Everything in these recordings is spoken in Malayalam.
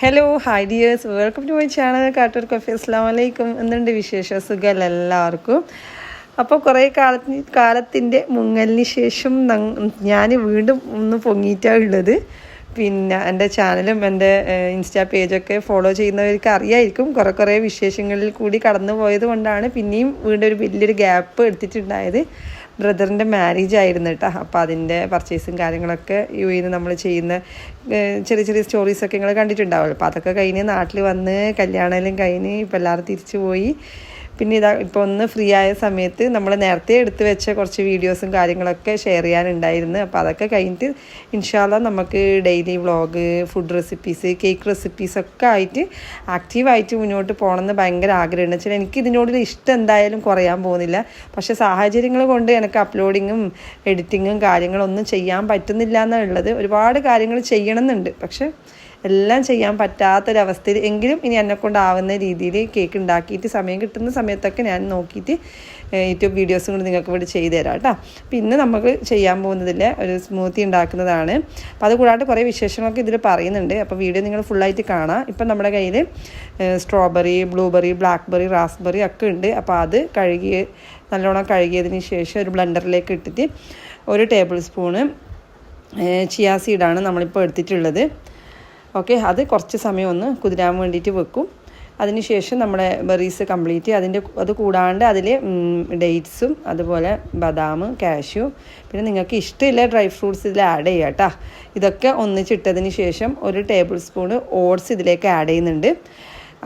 Hello hi dears welcome to my channel Kattoor cafe അസ്സാം വലൈക്കും എന്തുണ്ട് വിശേഷം? സുഖമല്ല എല്ലാവർക്കും? അപ്പോൾ കുറേ കാലത്തിന് കാലത്തിന്റെ മുങ്ങലിന് ശേഷം ഞാൻ വീണ്ടും ഒന്ന് പൊങ്ങിയിട്ടാണ് ഉള്ളത്. പിന്നെ എന്റെ ചാനലും എന്റെ ഇൻസ്റ്റാ പേജൊക്കെ ഫോളോ ചെയ്യുന്നവർക്ക് അറിയായിരിക്കും. കുറേ കുറേ വിശേഷങ്ങളിൽ കൂടി കടന്നു പോയത് കൊണ്ടാണ് പിന്നെയും വീണ്ടും ഒരു വലിയൊരു ഗ്യാപ്പ് എടുത്തിട്ടുണ്ടായത്. ബ്രദറിന്റെ മാരേജ് ആയിരുന്നു കേട്ടോ അപ്പോൾ അതിന്റെ പർച്ചേസും കാര്യങ്ങളൊക്കെ യു ഇന്ന് നമ്മൾ ചെയ്യുന്ന ചെറിയ ചെറിയ സ്റ്റോറീസൊക്കെ നിങ്ങൾ കണ്ടിട്ടുണ്ടാവുമല്ലോ. അപ്പോൾ അതൊക്കെ കഴിഞ്ഞ് നാട്ടിൽ വന്ന് കല്യാണമെല്ലാം കഴിഞ്ഞ് ഇപ്പോൾ എല്ലാവരും തിരിച്ചു പോയി. പിന്നെ ഇതാ ഇപ്പോൾ ഒന്ന് ഫ്രീ ആയ സമയത്ത് നമ്മൾ നേരത്തെ എടുത്തു വെച്ച കുറച്ച് വീഡിയോസും കാര്യങ്ങളൊക്കെ ഷെയർ ചെയ്യാനുണ്ടായിരുന്നു. അപ്പോൾ അതൊക്കെ കഴിഞ്ഞിട്ട് ഇൻഷാല്ല നമുക്ക് daily vlog food recipes cake recipes ഒക്കെ ആയിട്ട് ആക്റ്റീവായിട്ട് മുന്നോട്ട് പോകണമെന്ന് ഭയങ്കര ആഗ്രഹമുണ്ട്. വെച്ചാൽ എനിക്ക് ഇതിനോടൊരു ഇഷ്ടം എന്തായാലും കുറയാൻ പോകുന്നില്ല. പക്ഷേ സാഹചര്യങ്ങൾ കൊണ്ട് എനിക്ക് അപ്ലോഡിങ്ങും എഡിറ്റിങ്ങും കാര്യങ്ങളൊന്നും ചെയ്യാൻ പറ്റുന്നില്ല എന്നുള്ളത് ഒരുപാട് കാര്യങ്ങൾ ചെയ്യണമെന്നുണ്ട് പക്ഷേ എല്ലാം ചെയ്യാൻ പറ്റാത്തൊരവസ്ഥയിൽ എങ്കിലും ഇനി എന്നെ കൊണ്ടാവുന്ന രീതിയിൽ കേക്ക് ഉണ്ടാക്കിയിട്ട് സമയം കിട്ടുന്ന സമയത്തൊക്കെ ഞാൻ നോക്കിയിട്ട് യൂട്യൂബ് വീഡിയോസും കൂടി നിങ്ങൾക്ക് ഇവിടെ ചെയ്തു തരാം കേട്ടോ. അപ്പോൾ ഇന്ന് നമുക്ക് ചെയ്യാൻ പോകുന്നതിൽ ഒരു സ്മൂത്തി ഉണ്ടാക്കുന്നതാണ്. അപ്പോൾ അത് കൂടാണ്ട് കുറേ വിശേഷങ്ങളൊക്കെ ഇതിൽ പറയുന്നുണ്ട്. അപ്പോൾ വീഡിയോ നിങ്ങൾ ഫുള്ളായിട്ട് കാണാം. ഇപ്പം നമ്മുടെ കയ്യിൽ സ്ട്രോബെറി ബ്ലൂബെറി ബ്ലാക്ക്ബെറി റാസ്ബെറി ഒക്കെ ഉണ്ട്. അപ്പോൾ അത് കഴുകി നല്ലോണം കഴുകിയതിന് ശേഷം ഒരു ബ്ലണ്ടറിലേക്ക് ഇട്ടിട്ട് ഒരു ടേബിൾ സ്പൂണ് ചിയാ സീഡാണ് നമ്മളിപ്പോൾ എടുത്തിട്ടുള്ളത്. ഓക്കെ അത് കുറച്ച് സമയം ഒന്ന് കുതിരാൻ വേണ്ടിയിട്ട് വെക്കും. അതിനുശേഷം നമ്മുടെ ബെറീസ് കംപ്ലീറ്റ്. അതിന്റെ അത് കൂടാണ്ട് അതിൽ ഡേറ്റ്സും അതുപോലെ ബദാം കാഷ്യൂ പിന്നെ നിങ്ങൾക്ക് ഇഷ്ടമില്ല ഡ്രൈ ഫ്രൂട്ട്സ് ഇതിൽ ആഡ് ചെയ്യുക കേട്ടോ. ഇതൊക്കെ ഒന്നിച്ചിട്ടതിന് ശേഷം ഒരു ടേബിൾ സ്പൂണ് ഓട്സ് ഇതിലേക്ക് ആഡ് ചെയ്യുന്നുണ്ട്.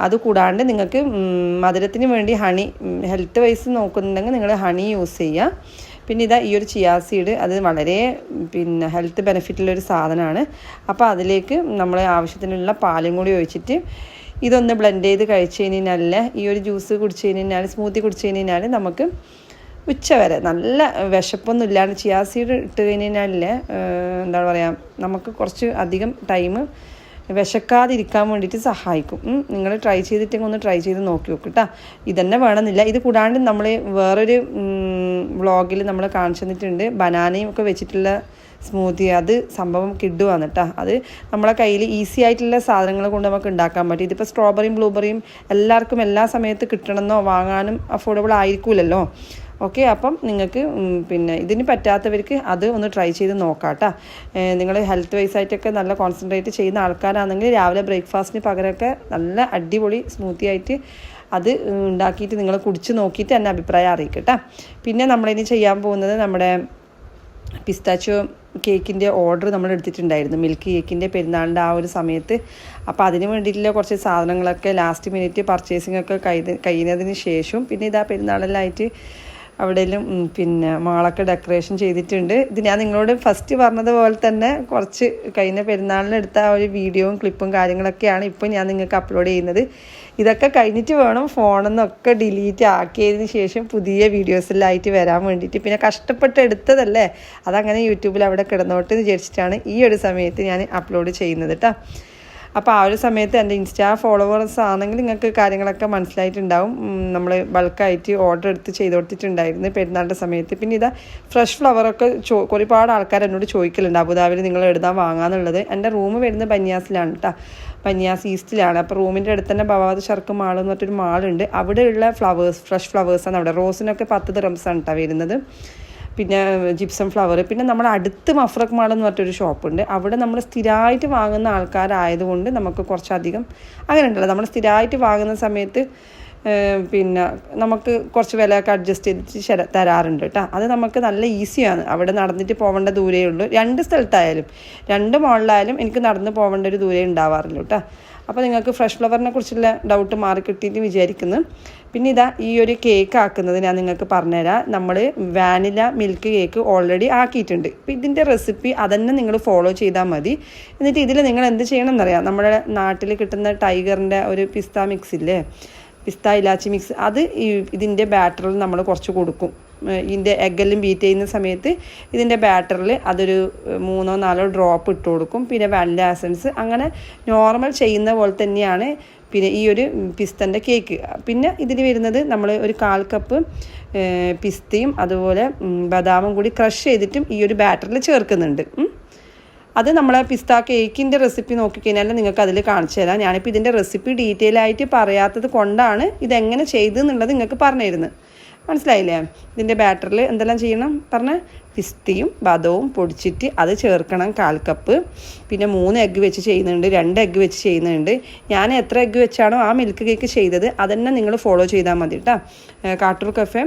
അത് കൂടാണ്ട് നിങ്ങൾക്ക് മധുരത്തിന് വേണ്ടി ഹണി ഹെൽത്ത് വൈസ് നോക്കുന്നുണ്ടെങ്കിൽ നിങ്ങൾ ഹണി യൂസ് ചെയ്യുക. പിന്നെ ഇതാ ഈ ഒരു ചിയാ സീഡ് അത് വളരെ പിന്നെ ഹെൽത്ത് ബെനിഫിറ്റുള്ളൊരു സാധനമാണ്. അപ്പോൾ അതിലേക്ക് നമ്മൾ ആവശ്യത്തിനുള്ള പാലും കൂടി ഒഴിച്ചിട്ട് ഇതൊന്ന് ബ്ലെൻഡ് ചെയ്ത് കഴിച്ച് കഴിഞ്ഞാൽ ഈ ഒരു ജ്യൂസ് കുടിച്ച് കഴിഞ്ഞാൽ സ്മൂത്തി കുടിച്ച് കഴിഞ്ഞാൽ നമുക്ക് ഉച്ച വരെ നല്ല വിശപ്പൊന്നും ഇല്ലാണ്ട് ചിയാ സീഡ് ഇട്ട് കഴിഞ്ഞാൽ എന്താ പറയുക നമുക്ക് കുറച്ച് അധികം ടൈം വിശക്കാതിരിക്കാൻ വേണ്ടിയിട്ട് സഹായിക്കും. നിങ്ങൾ ട്രൈ ചെയ്തിട്ടെങ്കിൽ ഒന്ന് ട്രൈ ചെയ്ത് നോക്കി നോക്കും കേട്ടോ ഇതന്നെ വേണമെന്നില്ല. ഇത് കൂടാണ്ട് നമ്മൾ വേറൊരു വ്ളോഗിൽ നമ്മൾ കാണിച്ചു തന്നിട്ടുണ്ട് ബനാനയും ഒക്കെ വെച്ചിട്ടുള്ള സ്മൂത്തി അത് സംഭവം കിഡുവാണ് കേട്ടോ അത് നമ്മളെ കയ്യിൽ ഈസി ആയിട്ടുള്ള സാധനങ്ങൾ കൊണ്ട് നമുക്ക് ഉണ്ടാക്കാൻ പറ്റും. ഇതിപ്പോൾ സ്ട്രോബെറിയും ബ്ലൂബെറിയും എല്ലാവർക്കും എല്ലാ സമയത്ത് കിട്ടണമെന്നോ വാങ്ങാനും അഫോർഡബിൾ ആയിരിക്കില്ലല്ലോ ഓക്കെ അപ്പം നിങ്ങൾക്ക് പിന്നെ ഇതിന് പറ്റാത്തവർക്ക് അത് ഒന്ന് ട്രൈ ചെയ്ത് നോക്കാം കേട്ടോ നിങ്ങൾ ഹെൽത്ത് വൈസ് ആയിട്ടൊക്കെ നല്ല കോൺസെൻട്രേറ്റ് ചെയ്യുന്ന ആൾക്കാരാണെങ്കിൽ രാവിലെ ബ്രേക്ക്ഫാസ്റ്റിന് പകരമൊക്കെ നല്ല അടിപൊളി സ്മൂത്തി ആയിട്ട് അത് ഉണ്ടാക്കിയിട്ട് നിങ്ങൾ കുടിച്ച് നോക്കിയിട്ട് എന്നെ അഭിപ്രായം അറിയിക്കട്ടെ. കേട്ടോ പിന്നെ നമ്മളിനി ചെയ്യാൻ പോകുന്നത് നമ്മുടെ പിസ്താച്ചോ കേക്കിന്റെ ഓർഡർ നമ്മൾ എടുത്തിട്ടുണ്ടായിരുന്നു. മിൽക്ക് കേക്കിന്റെ പെരുന്നാളിന്റെ ആ ഒരു സമയത്ത്. അപ്പോൾ അതിന് വേണ്ടിയിട്ടുള്ള കുറച്ച് സാധനങ്ങളൊക്കെ ലാസ്റ്റ് മിനിറ്റ് പർച്ചേസിംഗ് ഒക്കെ കഴി കഴിയുന്നതിന് ശേഷം പിന്നെ ഇതാ പെരുന്നാളെല്ലാം അവിടെയെല്ലാം പിന്നെ മാളൊക്കെ ഡെക്കറേഷൻ ചെയ്തിട്ടുണ്ട്. ഇത് ഞാൻ നിങ്ങളോട് ഫസ്റ്റ് പറഞ്ഞതുപോലെ തന്നെ കുറച്ച് കഴിഞ്ഞ പെരുന്നാളിന് എടുത്ത ആ ഒരു വീഡിയോയും ക്ലിപ്പും കാര്യങ്ങളൊക്കെയാണ് ഇപ്പോൾ ഞാൻ നിങ്ങൾക്ക് അപ്ലോഡ് ചെയ്യുന്നത്. ഇതൊക്കെ കഴിഞ്ഞിട്ട് വേണം ഫോണിൽ നിന്നൊക്കെ ഡിലീറ്റ് ആക്കിയതിന് ശേഷം പുതിയ വീഡിയോസിലായിട്ട് വരാൻ വേണ്ടിയിട്ട്. പിന്നെ കഷ്ടപ്പെട്ട് എടുത്തതല്ലേ? അതങ്ങനെ യൂട്യൂബിൽ അവിടെ കിടന്നോട്ട് വിചാരിച്ചിട്ടാണ് ഈ ഒരു സമയത്ത് ഞാൻ അപ്ലോഡ് ചെയ്യുന്നത് കേട്ടോ അപ്പോൾ ആ ഒരു സമയത്ത് എന്റെ ഇൻസ്റ്റാ ഫോളോവേഴ്സ് ആണെങ്കിൽ നിങ്ങൾക്ക് കാര്യങ്ങളൊക്കെ മനസ്സിലായിട്ടുണ്ടാവും. നമ്മൾ ബൾക്കായിട്ട് ഓർഡർ എടുത്ത് ചെയ്ത് കൊടുത്തിട്ടുണ്ടായിരുന്നു പെരുന്നാളിന്റെ സമയത്ത്. പിന്നെ ഇതാ ഫ്രഷ് ഫ്ലവറൊക്കെ ചോ ഒരുപാട് ആൾക്കാർ എന്നോട് ചോദിക്കലുണ്ട്. അബുദാബിയിൽ നിങ്ങൾ എഴുതാൻ വാങ്ങാന്നുള്ളത്. എന്റെ റൂം വരുന്നത് ബന്യാസിലാണ് കേട്ടോ ബന്യാസ് ഈസ്റ്റിലാണ്. അപ്പോൾ റൂമിന്റെ അടുത്ത് തന്നെ ഭവാദ് ഷർക്ക് മാൾ എന്ന് പറഞ്ഞൊരു മാളുണ്ട്. അവിടെയുള്ള ഫ്ലവേഴ്സ് ഫ്രഷ് ഫ്ലവേഴ്സാണ് അവിടെ. റോസിനൊക്കെ പത്ത് ദിറംസാണ് കേട്ടോ വരുന്നത്. പിന്നെ ജിപ്സം ഫ്ലവർ പിന്നെ നമ്മുടെ അടുത്ത് മഫ്രക് മാൾ എന്ന് പറഞ്ഞൊരു ഷോപ്പുണ്ട്. അവിടെ നമ്മൾ സ്ഥിരമായിട്ട് വാങ്ങുന്ന ആൾക്കാരായതുകൊണ്ട് നമുക്ക് കുറച്ചധികം അങ്ങനെ ഉണ്ടല്ലോ നമ്മൾ സ്ഥിരമായിട്ട് വാങ്ങുന്ന സമയത്ത് പിന്നെ നമുക്ക് കുറച്ച് വിലയൊക്കെ അഡ്ജസ്റ്റ് ചെയ്തിട്ട് തരാറുണ്ട് കേട്ടോ. അത് നമുക്ക് നല്ല ഈസിയാണ്. അവിടെ നടന്നിട്ട് പോകേണ്ട ദൂരേ ഉള്ളൂ. രണ്ട് സ്ഥലത്തായാലും രണ്ട് മോളിലായാലും എനിക്ക് നടന്ന് പോകേണ്ട ഒരു ദൂരേ ഉണ്ടാവാറില്ല കേട്ടോ. അപ്പോൾ നിങ്ങൾക്ക് ഫ്രഷ് ഫ്ലവറിനെ കുറിച്ചുള്ള ഡൗട്ട് മാറി കിട്ടിയിട്ട് വിചാരിക്കുന്നു. പിന്നെ ഇതാ ഈ ഒരു കേക്ക് ആക്കുന്നത് ഞാൻ നിങ്ങൾക്ക് പറഞ്ഞുതരാം. നമ്മൾ വാനില മിൽക്ക് കേക്ക് ഓൾറെഡി ആക്കിയിട്ടുണ്ട്. അപ്പോൾ ഇതിന്റെ റെസിപ്പി അതന്നെ നിങ്ങൾ ഫോളോ ചെയ്താൽ മതി. എന്നിട്ട് ഇതിൽ നിങ്ങൾ എന്ത് ചെയ്യണം എന്നറിയാം നമ്മുടെ നാട്ടിൽ കിട്ടുന്ന ടൈഗറിന്റെ ഒരു പിസ്ത മിക്സ് ഇല്ലേ? പിസ്ത ഇലാച്ചി മിക്സ് അത് ഈ ഇതിന്റെ ബാറ്ററിൽ നമ്മൾ കുറച്ച് കൊടുക്കും. ഇതിന്റെ എഗ്ഗെല്ലാം ബീറ്റ് ചെയ്യുന്ന സമയത്ത് ഇതിന്റെ ബാറ്ററിൽ അതൊരു മൂന്നോ നാലോ ഡ്രോപ്പ് ഇട്ട് കൊടുക്കും. പിന്നെ വാനില എസൻസ് അങ്ങനെ നോർമൽ ചെയ്യുന്ന പോലെ തന്നെയാണ് പിന്നെ ഈ ഒരു പിസ്തന്റെ കേക്ക്. പിന്നെ ഇതിൽ വരുന്നത് നമ്മൾ ഒരു കാൽ കപ്പ് പിസ്തയും അതുപോലെ ബദാമും കൂടി ക്രഷ് ചെയ്തിട്ടും ഈ ഒരു ബാറ്ററിൽ ചേർക്കുന്നുണ്ട്. അത് നമ്മളെ പിസ്ത കേക്കിന്റെ റെസിപ്പി നോക്കിക്കഴിഞ്ഞാൽ നിങ്ങൾക്ക് അതിൽ കാണിച്ചു തരാം. ഞാനിപ്പോൾ ഇതിന്റെ റെസിപ്പി ഡീറ്റെയിൽ ആയിട്ട് പറയാത്തത് കൊണ്ടാണ് ഇതെങ്ങനെ ചെയ്തെന്നുള്ളത് നിങ്ങൾക്ക് പറഞ്ഞു തരുന്നത് മനസ്സിലായില്ലേ? ഇതിന്റെ ബാറ്ററിൽ എന്തെല്ലാം ചെയ്യണം? പറഞ്ഞ പിസ്തയും ബദവും പൊടിച്ചിട്ട് അത് ചേർക്കണം കാൽ കപ്പ് പിന്നെ മൂന്ന് എഗ്ഗ് വെച്ച് ചെയ്യുന്നുണ്ട് രണ്ട് എഗ്ഗ് വെച്ച് ചെയ്യുന്നുണ്ട്. ഞാൻ എത്ര എഗ്ഗ് വെച്ചാണോ ആ മിൽക്ക് കേക്ക് ചെയ്തത് അതന്നെ നിങ്ങൾ ഫോളോ ചെയ്താൽ മതി കേട്ടോ Kattoor cafe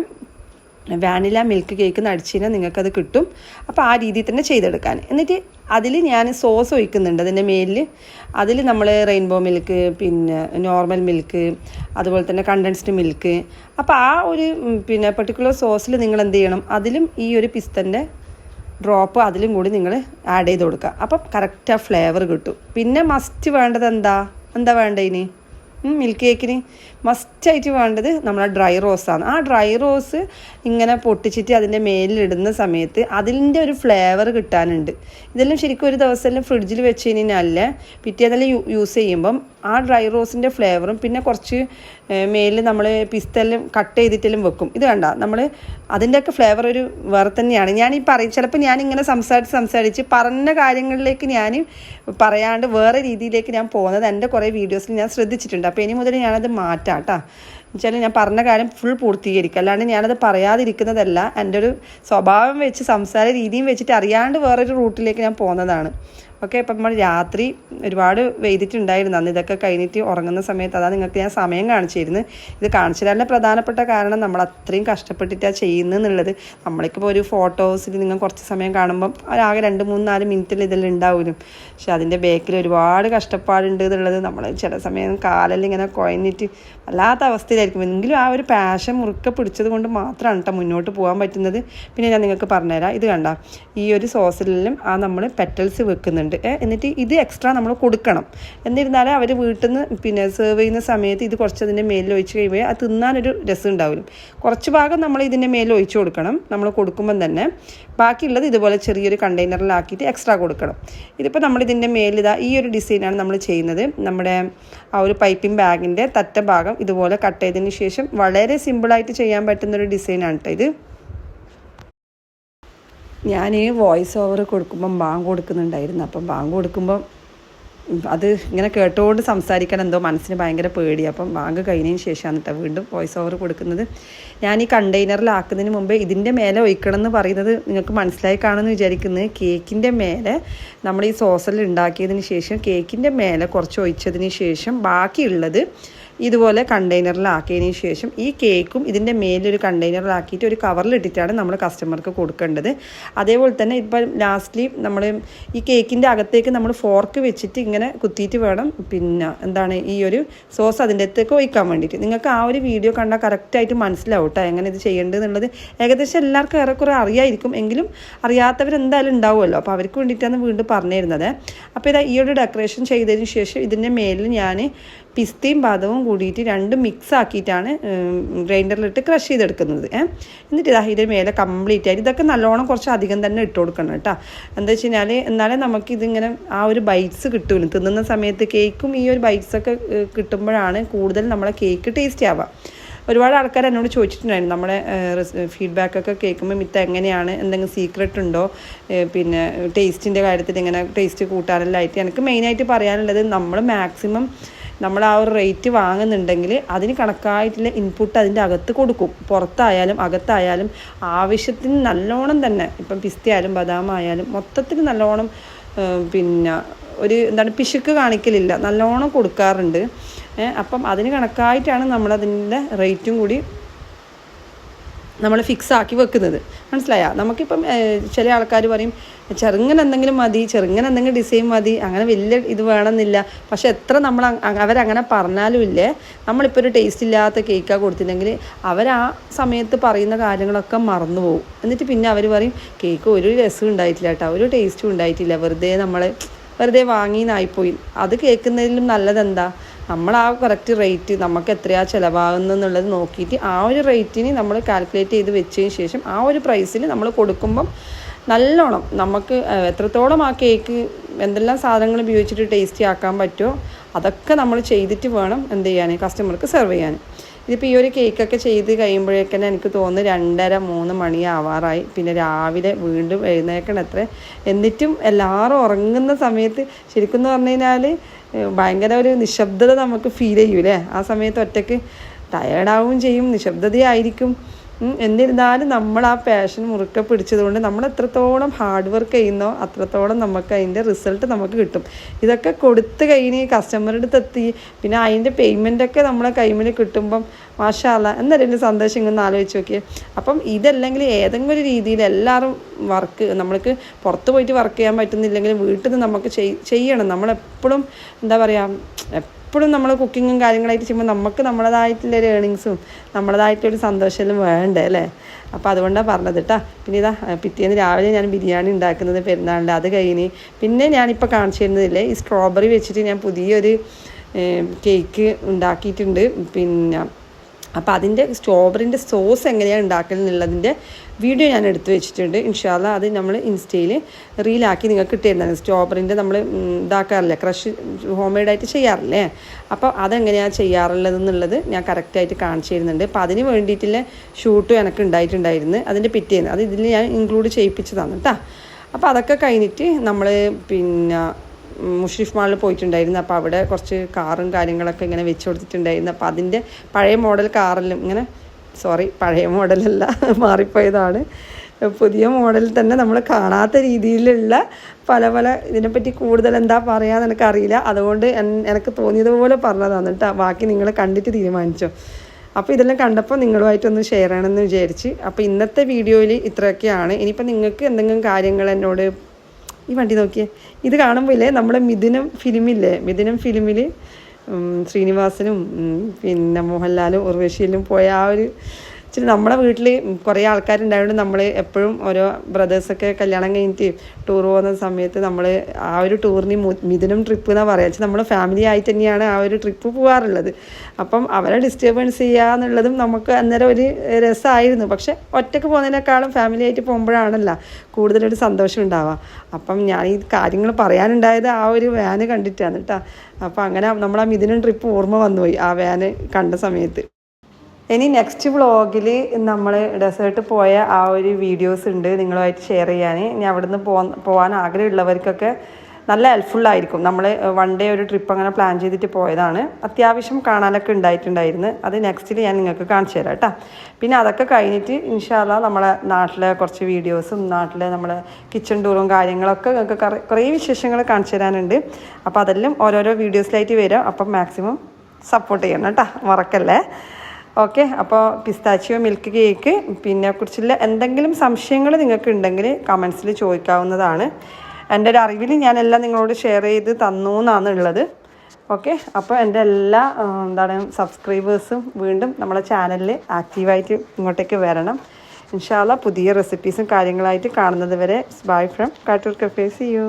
vanilla milk cake നടിച്ചു കഴിഞ്ഞാൽ നിങ്ങൾക്കത് കിട്ടും. അപ്പോൾ ആ രീതിയിൽ തന്നെ ചെയ്തെടുക്കാൻ. എന്നിട്ട് അതിൽ ഞാൻ സോസ് ഒഴിക്കുന്നുണ്ട് അതിന്റെ മേലിൽ അതിൽ നമ്മൾ റെയിൻബോ മിൽക്ക് പിന്നെ നോർമൽ മിൽക്ക് അതുപോലെ തന്നെ കണ്ടൻസ്ഡ് മിൽക്ക്. അപ്പോൾ ആ ഒരു പിന്നെ പെർട്ടിക്കുലർ സോസിൽ നിങ്ങൾ എന്ത് ചെയ്യണം? അതിലും ഈ ഒരു പിസ്തന്റെ ഡ്രോപ്പ് അതിലും കൂടി നിങ്ങൾ ആഡ് ചെയ്ത് കൊടുക്കുക. അപ്പം കറക്റ്റ് ആ ഫ്ലേവർ കിട്ടും. പിന്നെ മസ്റ്റ് വേണ്ടത് എന്താ? എന്താ വേണ്ട ഇനി? മിൽക്ക് കേക്കിന് മസ്റ്റായിട്ട് വേണ്ടത് നമ്മളെ ഡ്രൈ റോസാണ് ആ ഡ്രൈ റോസ് ഇങ്ങനെ പൊട്ടിച്ചിട്ട് അതിന്റെ മേലിലിടുന്ന സമയത്ത് അതിന്റെ ഒരു ഫ്ലേവർ കിട്ടാനുണ്ട്. ഇതെല്ലാം ശരിക്കും ഒരു ദിവസമെല്ലാം ഫ്രിഡ്ജിൽ വെച്ച് കഴിഞ്ഞാൽ പിറ്റേന്നെല്ലാം യൂസ് ചെയ്യുമ്പം ആ ഡ്രൈ റോസിന്റെ ഫ്ലേവറും പിന്നെ കുറച്ച് മേലിൽ നമ്മൾ പിസ്തലും കട്ട് ചെയ്തിട്ടെല്ലാം വെക്കും. ഇത് കണ്ട നമ്മൾ അതിന്റെയൊക്കെ ഫ്ലേവർ ഒരു വേറെ തന്നെയാണ്. ഞാൻ ഈ പറയും ചിലപ്പോൾ ഞാൻ ഇങ്ങനെ സംസാരിച്ച് സംസാരിച്ച് പറഞ്ഞ കാര്യങ്ങളിലേക്ക് ഞാൻ പറയാണ്ട് വേറെ രീതിയിലേക്ക് ഞാൻ പോകുന്നത് എന്റെ കുറേ വീഡിയോസിൽ ഞാൻ ശ്രദ്ധിച്ചിട്ടുണ്ട്. അപ്പോൾ ഇനി മുതൽ ഞാനത് മാറ്റാം കേട്ടോ എന്നുവെച്ചാൽ ഞാൻ പറഞ്ഞ കാര്യം ഫുൾ പൂർത്തീകരിക്കുക അല്ലാണ്ട് ഞാനത് പറയാതിരിക്കുന്നതല്ല എന്റെ ഒരു സ്വഭാവം വെച്ച് സംസാര രീതിയും വെച്ചിട്ട് അറിയാണ്ട് വേറൊരു റൂട്ടിലേക്ക് ഞാൻ പോകുന്നതാണ്. ഓക്കെ ഇപ്പം നമ്മൾ രാത്രി ഒരുപാട് വെയ്തിട്ടുണ്ടായിരുന്നു. അന്ന് ഇതൊക്കെ കഴിഞ്ഞിട്ട് ഉറങ്ങുന്ന സമയത്ത് അതാ നിങ്ങൾക്ക് ഞാൻ സമയം കാണിച്ചിരുന്നു. ഇത് കാണിച്ചതിന്റെ പ്രധാനപ്പെട്ട കാരണം നമ്മൾ അത്രയും കഷ്ടപ്പെട്ടിട്ടാണ് ചെയ്യുന്നത് എന്നുള്ളത്. നമ്മളിപ്പോൾ ഒരു ഫോട്ടോസിൽ നിങ്ങൾ കുറച്ച് സമയം കാണുമ്പം ആകെ രണ്ട് മൂന്ന് നാല് മിനിറ്റിൽ ഇതെല്ലാം ഉണ്ടാവുമല്ലോ പക്ഷെ അതിന്റെ ബേക്കിൽ ഒരുപാട് കഷ്ടപ്പാടുണ്ട് എന്നുള്ളത് നമ്മൾ ചില സമയം കാലെല്ലാം ഇങ്ങനെ കുഴഞ്ഞിട്ട് വല്ലാത്ത അവസ്ഥയിലായിരിക്കും. എങ്കിലും ആ ഒരു പാഷൻ മുറുക്കെ പിടിച്ചത് കൊണ്ട് മാത്രമാണ് കേട്ടോ മുന്നോട്ട് പോകാൻ പറ്റുന്നത്. പിന്നെ ഞാൻ നിങ്ങൾക്ക് പറഞ്ഞുതരാം. ഇത് കണ്ട ഈ ഒരു സോസിലെല്ലാം ആ നമ്മൾ പെറ്റൽസ് വെക്കുന്നുണ്ട്. ഏ, എന്നിട്ട് ഇത് എക്സ്ട്രാ നമ്മൾ കൊടുക്കണം. എന്നിരുന്നാലും അവർ വീട്ടിൽ നിന്ന് പിന്നെ സെർവ് ചെയ്യുന്ന സമയത്ത് ഇത് കുറച്ച് അതിന്റെ മേലിൽ ഒഴിച്ച് കഴിയുമ്പോൾ അത് തിന്നാനൊരു രസം ഉണ്ടാവില്ല. കുറച്ച് ഭാഗം നമ്മൾ ഇതിന്റെ മേലിൽ ഒഴിച്ച് കൊടുക്കണം നമ്മൾ കൊടുക്കുമ്പം തന്നെ. ബാക്കിയുള്ളത് ഇതുപോലെ ചെറിയൊരു കണ്ടെയ്നറിലാക്കിയിട്ട് എക്സ്ട്രാ കൊടുക്കണം. ഇതിപ്പോൾ മേലിൽ ഇതാ ഈ ഒരു ഡിസൈനാണ് നമ്മൾ ചെയ്യുന്നത്. നമ്മുടെ ആ ഒരു പൈപ്പിംഗ് ബാഗിന്റെ തറ്റ ഭാഗം ഇതുപോലെ കട്ട് ചെയ്തതിന് ശേഷം വളരെ സിമ്പിളായിട്ട് ചെയ്യാൻ പറ്റുന്നൊരു ഡിസൈനാണ് കേട്ടോ ഇത്. ഞാൻ ഈ വോയിസ് ഓവർ കൊടുക്കുമ്പം ബാങ്ക് കൊടുക്കുന്നുണ്ടായിരുന്നു. അപ്പം ബാങ്ക് കൊടുക്കുമ്പം അത് ഇങ്ങനെ കേട്ടുകൊണ്ട് സംസാരിക്കാൻ എന്തോ മനസ്സിന് ഭയങ്കര പേടി അപ്പം ബാങ്ക് കഴിഞ്ഞതിന് ശേഷമാണ് കേട്ടോ വീണ്ടും വോയിസ് ഓവർ കൊടുക്കുന്നത്. ഞാൻ ഈ കണ്ടെയ്നറിലാക്കുന്നതിന് മുമ്പേ ഇതിന്റെ മേലെ ഒഴിക്കണം എന്ന് പറയുന്നത് നിങ്ങൾക്ക് മനസ്സിലായി കാണുമെന്ന് വിചാരിക്കുന്നത് കേക്കിന്റെ മേലെ നമ്മൾ ഈ സോസൽ ഉണ്ടാക്കിയതിന് ശേഷം കേക്കിന്റെ മേലെ കുറച്ച് ഒഴിച്ചതിന് ശേഷം ബാക്കിയുള്ളത് ഇതുപോലെ കണ്ടെയ്നറിലാക്കിയതിന് ശേഷം ഈ കേക്കും ഇതിന്റെ മേലൊരു കണ്ടെയ്നറിലാക്കിയിട്ട് ഒരു കവറിലിട്ടിട്ടാണ് നമ്മൾ കസ്റ്റമർക്ക് കൊടുക്കേണ്ടത്. അതേപോലെ തന്നെ ഇപ്പം ലാസ്റ്റ്ലി നമ്മൾ ഈ കേക്കിന്റെ അകത്തേക്ക് നമ്മൾ ഫോർക്ക് വെച്ചിട്ട് ഇങ്ങനെ കുത്തിയിട്ട് വേണം. പിന്നെ എന്താണ് ഈ ഒരു സോസ് അതിന്റെ അകത്തേക്ക് ഒഴിക്കാൻ വേണ്ടിയിട്ട്. നിങ്ങൾക്ക് ആ ഒരു വീഡിയോ കണ്ടാൽ കറക്റ്റായിട്ട് മനസ്സിലാവും കേട്ടോ എങ്ങനെ ഇത് ചെയ്യേണ്ടത് എന്നുള്ളത് ഏകദേശം എല്ലാവർക്കും ഏറെക്കുറെ അറിയായിരിക്കും. എങ്കിലും അറിയാത്തവരെന്തായാലും ഉണ്ടാവുമല്ലോ. അപ്പോൾ അവർക്ക് വേണ്ടിയിട്ടാണ് വീണ്ടും പറഞ്ഞു തരുന്നത് അപ്പോൾ ഇതാ ഈ ഒരു ഡെക്കറേഷൻ ചെയ്തതിന് ശേഷം ഇതിന്റെ മേലിൽ ഞാൻ പിസ്തയും ബാദവും കൂടിയിട്ട് രണ്ടും മിക്സ് ആക്കിയിട്ടാണ് ഗ്രൈൻഡറിലിട്ട് ക്രഷ് ചെയ്തെടുക്കുന്നത്. എന്നിട്ട് ഇതാ ഇതിന്റെ മേലെ കംപ്ലീറ്റ് ആയിട്ട് ഇതൊക്കെ നല്ലോണം കുറച്ച് അധികം തന്നെ ഇട്ട് കൊടുക്കണം കേട്ടോ. എന്താ വെച്ച് കഴിഞ്ഞാൽ എന്നാലേ നമുക്ക് ഇതിങ്ങനെ ആ ഒരു ബൈറ്റ്സ് കിട്ടുമല്ലോ തിന്നുന്ന സമയത്ത് കേക്കും ഈ ഒരു ബൈറ്റ്സ് ഒക്കെ കിട്ടുമ്പോഴാണ് കൂടുതൽ നമ്മളെ കേക്ക് ടേസ്റ്റി ആവുക. ഒരുപാട് ആൾക്കാർ എന്നോട് ചോദിച്ചിട്ടുണ്ടായിരുന്നു നമ്മുടെ ഫീഡ്ബാക്കൊക്കെ കേൾക്കുമ്പോൾ മിത്ത എങ്ങനെയാണ്? എന്തെങ്കിലും സീക്രട്ട് ഉണ്ടോ? പിന്നെ ടേസ്റ്റിന്റെ കാര്യത്തിൽ എങ്ങനെ ടേസ്റ്റ് കൂട്ടാറെല്ലാം ആയിട്ട് എനിക്ക് മെയിനായിട്ട് പറയാനുള്ളത് നമ്മൾ മാക്സിമം നമ്മൾ ആ ഒരു റേറ്റ് വാങ്ങുന്നുണ്ടെങ്കിൽ അതിന് കണക്കായിട്ടുള്ള ഇൻപുട്ട് അതിന്റെ അകത്ത് കൊടുക്കും. പുറത്തായാലും അകത്തായാലും ആവശ്യത്തിന് നല്ലോണം തന്നെ. ഇപ്പം ബദാം ആയാലും മൊത്തത്തിൽ നല്ലോണം പിന്നെ ഒരു എന്താണ് പിശുക്ക് കാണിക്കലില്ല. നല്ലോണം കൊടുക്കാറുണ്ട്. അപ്പം അതിന് കണക്കായിട്ടാണ് നമ്മളതിന്റെ റേറ്റും കൂടി നമ്മൾ ഫിക്സ് ആക്കി വെക്കുന്നത്. മനസ്സിലായ? നമുക്കിപ്പം ചില ആൾക്കാർ പറയും ചെറുങ്ങനെ എന്തെങ്കിലും മതി ചെറുങ്ങനെ എന്തെങ്കിലും ഡിസൈൻ മതി അങ്ങനെ വലിയ ഇത് വേണമെന്നില്ല. പക്ഷെ എത്ര നമ്മൾ അവരങ്ങനെ പറഞ്ഞാലും ഇല്ലേ? നമ്മളിപ്പോൾ ഒരു ടേസ്റ്റ് ഇല്ലാത്ത കേക്കാണ് കൊടുത്തിട്ടുണ്ടെങ്കിൽ അവർ ആ സമയത്ത് പറയുന്ന കാര്യങ്ങളൊക്കെ മറന്നു പോകും എന്നിട്ട് പിന്നെ അവർ പറയും കേക്ക് ഒരു രസം ഉണ്ടായിട്ടില്ല കേട്ടോ ഒരു ടേസ്റ്റും ഉണ്ടായിട്ടില്ല. വെറുതെ നമ്മൾ വെറുതെ വാങ്ങിയെന്നായിപ്പോയി അത് കേൾക്കുന്നതിലും നല്ലതെന്താ? നമ്മൾ ആ കറക്റ്റ് റേറ്റ് നമുക്ക് എത്രയാ ചിലവാകുന്നെന്നുള്ളത് നോക്കിയിട്ട് ആ ഒരു റേറ്റിന് നമ്മൾ കാൽക്കുലേറ്റ് ചെയ്ത് വെച്ചതിന് ശേഷം ആ ഒരു പ്രൈസിൽ നമ്മൾ കൊടുക്കുമ്പം നല്ലോണം നമുക്ക് എത്രത്തോളം ആ കേക്ക് എന്തെല്ലാം സാധനങ്ങൾ ഉപയോഗിച്ചിട്ട് ടേസ്റ്റി ആക്കാൻ പറ്റുമോ അതൊക്കെ നമ്മൾ ചെയ്തിട്ട് വേണം എന്ത് ചെയ്യാൻ കസ്റ്റമർക്ക് സെർവ് ചെയ്യാൻ ഇതിപ്പോൾ ഈ ഒരു കേക്കൊക്കെ ചെയ്ത് കഴിയുമ്പോഴേക്കന്നെ എനിക്ക് തോന്നുന്നു രണ്ടര മൂന്ന് മണി ആവാറായി. പിന്നെ രാവിലെ വീണ്ടും എഴുന്നേക്കണം എത്ര എന്നിട്ടും എല്ലാവരും ഉറങ്ങുന്ന സമയത്ത് ശരിക്കും എന്ന് പറഞ്ഞു കഴിഞ്ഞാൽ ഭയങ്കര ഒരു നിശബ്ദത നമുക്ക് ഫീൽ ചെയ്യൂലേ ആ സമയത്ത് ഒറ്റയ്ക്ക് ടയേർഡാവും ചെയ്യും നിശബ്ദതയായിരിക്കും. എന്നിരുന്നാലും നമ്മൾ ആ പാഷൻ മുറുക്കെ പിടിച്ചതുകൊണ്ട് നമ്മൾ എത്രത്തോളം ഹാർഡ് വർക്ക് ചെയ്യുന്നോ അത്രത്തോളം നമുക്ക് അതിന്റെ റിസൾട്ട് നമുക്ക് കിട്ടും. ഇതൊക്കെ കൊടുത്ത് കഴിഞ്ഞ് കസ്റ്റമറുടെ അടുത്ത് എത്തി പിന്നെ അതിന്റെ പേയ്മെന്റൊക്കെ നമ്മളെ കൈമിൽ കിട്ടുമ്പം മാഷാല്ല എന്നൊരു സന്തോഷം ഇങ്ങനെ ആലോചിച്ച് നോക്കിയേ. അപ്പം ഇതല്ലെങ്കിൽ ഏതെങ്കിലും ഒരു രീതിയിൽ എല്ലാവരും വർക്ക് നമ്മൾക്ക് പുറത്ത് പോയിട്ട് വർക്ക് ചെയ്യാൻ പറ്റുന്നില്ലെങ്കിൽ വീട്ടിൽ നിന്ന് നമുക്ക് ചെയ്- ചെയ്യണം. നമ്മളെപ്പോഴും എന്താ പറയുക എപ്പോഴും നമ്മൾ കുക്കിങ്ങും കാര്യങ്ങളായിട്ട് ചെയ്യുമ്പോൾ നമുക്ക് നമ്മളതായിട്ടുള്ളൊരു ഏണിങ്സും നമ്മളതായിട്ടൊരു സന്തോഷമെല്ലാം വേണ്ടേ അല്ലേ? അപ്പോൾ അതുകൊണ്ടാണ് പറഞ്ഞത് കേട്ടോ പിന്നെ ഇതാ പിറ്റേന്ന് രാവിലെ ഞാൻ ബിരിയാണി ഉണ്ടാക്കുന്നത് പെരുന്നാളിന്റെ അത് കഴിഞ്ഞ് പിന്നെ ഞാനിപ്പോൾ കാണിച്ചു തരുന്നതില്ലേ ഈ സ്ട്രോബെറി വെച്ചിട്ട് ഞാൻ പുതിയൊരു കേക്ക് ഉണ്ടാക്കിയിട്ടുണ്ട്. പിന്നെ അപ്പോൾ അതിന്റെ സ്ട്രോബെറിന്റെ സോസ് എങ്ങനെയാണ് ഉണ്ടാക്കൽ എന്നുള്ളതിന്റെ വീഡിയോ ഞാൻ എടുത്തു വെച്ചിട്ടുണ്ട്. ഇൻഷാല്ല അത് നമ്മൾ ഇൻസ്റ്റയിൽ റീലാക്കി നിങ്ങൾക്ക് ഇട്ടുതരുന്നതാണ് സ്ട്രോബെറിന്റെ നമ്മൾ ഇതാക്കാറില്ലേ? Crush home മെയ്ഡായിട്ട് ചെയ്യാറില്ലേ? അപ്പോൾ അതെങ്ങനെയാണ് ചെയ്യാറുള്ളത് എന്നുള്ളത് ഞാൻ കറക്റ്റായിട്ട് കാണിച്ചു തരുന്നുണ്ട്. അപ്പോൾ അതിന് വേണ്ടിയിട്ടുള്ള ഷൂട്ടും എനിക്ക് ഉണ്ടായിട്ടുണ്ടായിരുന്നു. അതിന്റെ പിറ്റേന്ന്. അത് ഇതിൽ ഞാൻ ഇൻക്ലൂഡ് ചെയ്യിപ്പിച്ചതാണ് കേട്ടോ അപ്പോൾ അതൊക്കെ കഴിഞ്ഞിട്ട് നമ്മൾ പിന്നെ മുഷ്രിഫ് മാളിൽ പോയിട്ടുണ്ടായിരുന്നു. അപ്പോൾ അവിടെ കുറച്ച് കാറും കാര്യങ്ങളൊക്കെ ഇങ്ങനെ വെച്ച് കൊടുത്തിട്ടുണ്ടായിരുന്നു. അപ്പോൾ അതിന്റെ പഴയ മോഡൽ കാറിലും ഇങ്ങനെ സോറി പഴയ മോഡലല്ല മാറിപ്പോയതാണ്. പുതിയ മോഡൽ തന്നെ നമ്മൾ കാണാത്ത രീതിയിലുള്ള പല പല ഇതിനെപ്പറ്റി കൂടുതൽ എന്താ പറയാന്ന് എനിക്കറിയില്ല. അതുകൊണ്ട് എനിക്ക് തോന്നിയതുപോലെ പറഞ്ഞതാണ് കേട്ടോ. ബാക്കി നിങ്ങൾ കണ്ടിട്ട് തീരുമാനിച്ചോ. അപ്പോൾ ഇതെല്ലാം കണ്ടപ്പോൾ നിങ്ങളുമായിട്ടൊന്ന് ഷെയർ ചെയ്യണമെന്ന് വിചാരിച്ച്. അപ്പോൾ ഇന്നത്തെ വീഡിയോയിൽ ഇത്രയൊക്കെയാണ്. ഇനിയിപ്പോൾ നിങ്ങൾക്ക് എന്തെങ്കിലും കാര്യങ്ങൾ എന്നോട് ഈ വണ്ടി നോക്കിയേ. ഇത് കാണുമ്പോൾ ഇല്ലേ നമ്മുടെ മിഥുനം ഫിലിമില്ലേ? മിഥുനം ഫിലിമിൽ ശ്രീനിവാസനും പിന്നെ മോഹൻലാലും ഉർവശിയിലും പോയ ആ ഒരു ഇച്ചിരി നമ്മുടെ വീട്ടിൽ കുറേ ആൾക്കാരുണ്ടായതുകൊണ്ട് നമ്മൾ എപ്പോഴും ഓരോ ബ്രദേഴ്സൊക്കെ കല്യാണം കഴിഞ്ഞിട്ട് ടൂർ പോകുന്ന സമയത്ത് നമ്മൾ ആ ഒരു ടൂറിന് മിഥുനം ട്രിപ്പ് എന്നാണ് പറയുക നമ്മൾ ഫാമിലി ആയി തന്നെയാണ് ആ ഒരു ട്രിപ്പ് പോകാറുള്ളത് അപ്പം അവരെ ഡിസ്റ്റർബൻസ് ചെയ്യുക എന്നുള്ളതും നമുക്ക് അന്നേരം ഒരു രസമായിരുന്നു പക്ഷെ ഒറ്റയ്ക്ക് പോകുന്നതിനേക്കാളും ഫാമിലി ആയിട്ട് പോകുമ്പോഴാണല്ലോ കൂടുതലൊരു സന്തോഷം ഉണ്ടാവുക. അപ്പം ഞാൻ ഈ കാര്യങ്ങൾ പറയാനുണ്ടായത് ആ ഒരു വാന് കണ്ടിട്ടാണ് കേട്ടോ അപ്പം അങ്ങനെ നമ്മൾ ആ മിഥുനം ട്രിപ്പ് ഓർമ്മ വന്നുപോയി ആ വാന് കണ്ട സമയത്ത്. ഇനി നെക്സ്റ്റ് വ്ളോഗിൽ നമ്മൾ ഡെസേർട്ട് പോയ ആ ഒരു വീഡിയോസ് ഉണ്ട് നിങ്ങളുമായിട്ട് ഷെയർ ചെയ്യാൻ ഇനി അവിടെ നിന്ന് പോ പോകാൻ ആഗ്രഹമുള്ളവർക്കൊക്കെ നല്ല ഹെൽപ്ഫുൾ ആയിരിക്കും. നമ്മൾ വൺ ഡേ ഒരു ട്രിപ്പ് അങ്ങനെ പ്ലാൻ ചെയ്തിട്ട് പോയതാണ്. അത്യാവശ്യം കാണാനൊക്കെ ഉണ്ടായിട്ടുണ്ടായിരുന്നു. അത് നെക്സ്റ്റിൽ ഞാൻ നിങ്ങൾക്ക് കാണിച്ചു തരാം കേട്ടോ പിന്നെ അതൊക്കെ കഴിഞ്ഞിട്ട് ഇൻഷാല്ല നമ്മളെ നാട്ടിലെ കുറച്ച് വീഡിയോസും നാട്ടിലെ നമ്മളെ കിച്ചൺ ടൂറും കാര്യങ്ങളൊക്കെ നിങ്ങൾക്ക് കുറേ വിശേഷങ്ങൾ കാണിച്ചു തരാനുണ്ട്. അപ്പോൾ അതെല്ലാം ഓരോരോ വീഡിയോസിലായിട്ട് വരാം. അപ്പം മാക്സിമം സപ്പോർട്ട് ചെയ്യണം കേട്ടോ മറക്കല്ലേ? ഓക്കെ അപ്പോൾ പിസ്താച്ചിയോ മിൽക്ക് കേക്ക് പിന്നെ കുറിച്ചുള്ള എന്തെങ്കിലും സംശയങ്ങൾ നിങ്ങൾക്ക് ഉണ്ടെങ്കിൽ കമൻസിൽ ചോദിക്കാവുന്നതാണ്. എന്റെ ഒരു അറിവിൽ ഞാനെല്ലാം നിങ്ങളോട് ഷെയർ ചെയ്ത് തന്നു എന്നാണ് ഉള്ളത്. ഓക്കെ അപ്പോൾ എന്റെ എല്ലാ എന്താണ് സബ്സ്ക്രൈബേഴ്സും വീണ്ടും നമ്മളെ ചാനലിൽ ആക്റ്റീവായിട്ട് ഇങ്ങോട്ടേക്ക് വരണം. ഇൻഷാല്ല പുതിയ റെസിപ്പീസും കാര്യങ്ങളായിട്ട് കാണുന്നത് വരെ bye from Kattoor cafe see you